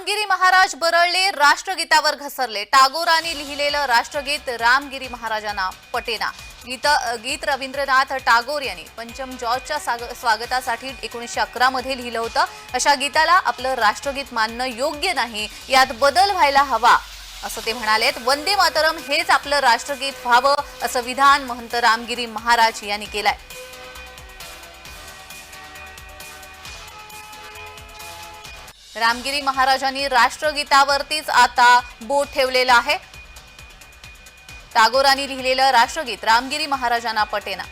रामगिरी महाराज बरळले राष्ट्रगीतावर घसरले. टागोरांनी लिहिलेलं राष्ट्रगीत रामगिरी महाराजांना पटेना. गीत गीत रवींद्रनाथ टागोर यांनी पंचम जॉर्जच्या स्वागतासाठी एकोणीसशे अकरा मध्ये लिहिलं होतं. अशा गीताला आपलं राष्ट्रगीत मानणं योग्य नाही. यात बदल व्हायला हवा असं ते म्हणालेत. वंदे मातरम हेच आपलं राष्ट्रगीत व्हावं असं विधान महंत रामगिरी महाराज यांनी केलंय. रामगिरी महाराजांनी राष्ट्रगीतावरतीच आता बोट ठेवलेलं आहे. टागोरांनी लिहिलेलं राष्ट्रगीत रामगिरी महाराजांना पटेना.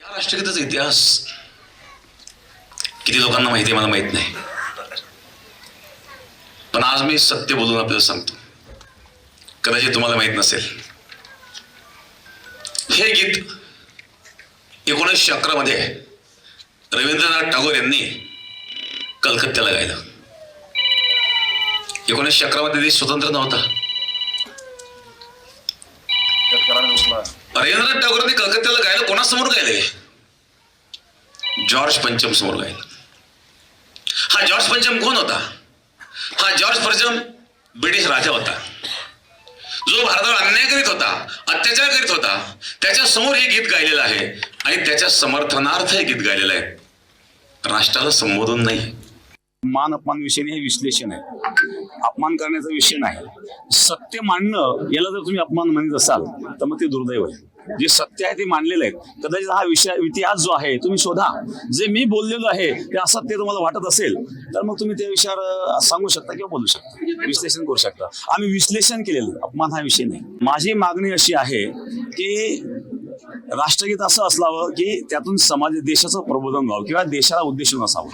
या राष्ट्रगीताचा इतिहास किती लोकांना माहिती आहे मला माहीत नाही. पण आज मी सत्य बोलून आपल्याला सांगतो. कदाचित तुम्हाला माहीत नसेल. हे गीत एकोणीसशे अकरा मध्ये रवींद्रनाथ टागोर यांनी कलकत्त्याला गायलं. एकोणीसशे अकरा मध्ये देश स्वतंत्र नव्हता. रवींद्रनाथ टागोरांनी कलकत्त्याला गायलं कोणासमोर गायले जॉर्ज पंचम समोर गायलं. हा जॉर्ज पंचम कोण होता? हा जॉर्ज पंचम ब्रिटिश राजा होता. जो भारतावर अन्याय करीत होता अत्याचार करीत होता त्याच्यासमोर हे गीत गायलेलं आहे आणि त्याच्या समर्थनार्थ हे गीत गायलेलं आहे. राष्ट्राला संबोधून नाही. मान अपमान विषय हे विश्लेषण आहे. अपमान करण्याचा विषय नाही. सत्य मांडणं याला जर तुम्ही अपमान म्हणत असाल तर मग ते दुर्दैव आहे. जे सत्य आहे ते मांडलेलं आहे. कदाचित हा विषय इतिहास जो आहे तुम्ही शोधा. जे मी बोललेलो आहे ते असत्य तुम्हाला वाटत असेल तर मग तुम्ही त्या विषयावर सांगू शकता किंवा बोलू शकता. विश्लेषण करू शकता. आम्ही विश्लेषण केलेलं अपमान हा विषय नाही. माझी मागणी अशी आहे की राष्ट्रगीत असं असावं की त्यातून समाज देशाचं प्रबोधन व्हावं किंवा देशाला उद्देशून असावं.